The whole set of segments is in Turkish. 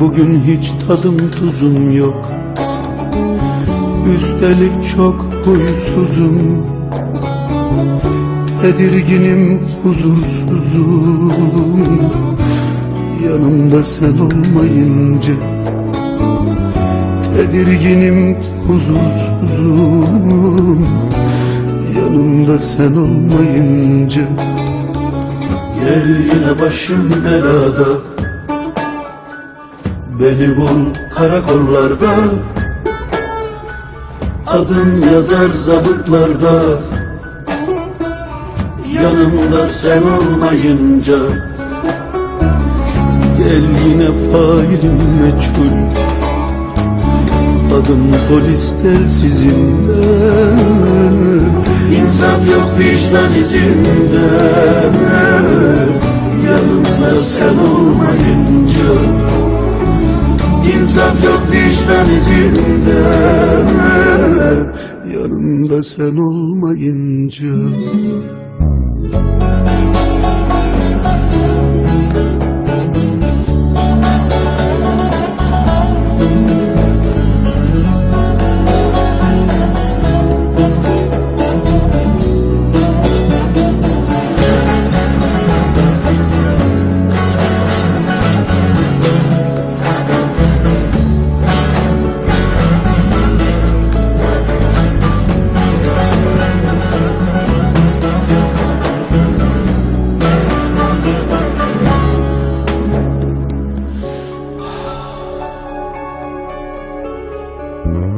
Bugün hiç tadım tuzum yok. Üstelik çok huysuzum. Tedirginim huzursuzum. Yanımda sen olmayınca Tedirginim huzursuzum. Yanımda sen olmayınca Gel yine başım belada Beni bul karakollarda. Adım yazar zabıtlarda. Yanımda sen olmayınca Gel yine failim meçhul. Adım polis telsizinde İnsaf yok vicdan izinde. Yanımda sen olmayınca İnsaf yok vicdan izinde. Yanımda sen olmayınca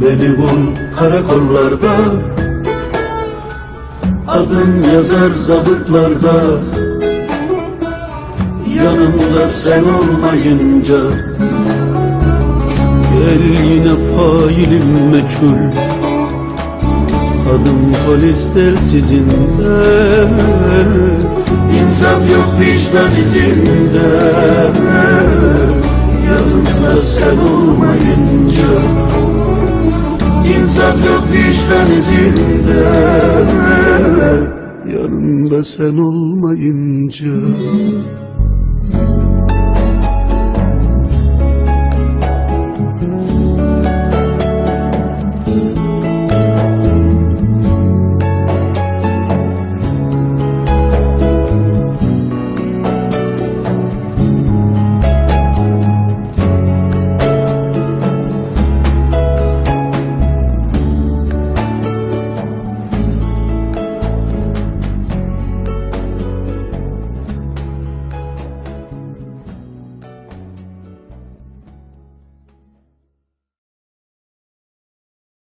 Beni bul karakollarda Adım yazar zabıtlarda. Yanımda sen olmayınca Gel yine failim meçhul. Adım polis telsizinde İnsaf yok vicdan izinde. Yanımda sen olmayınca denizinde Yanımda sen olmayınca.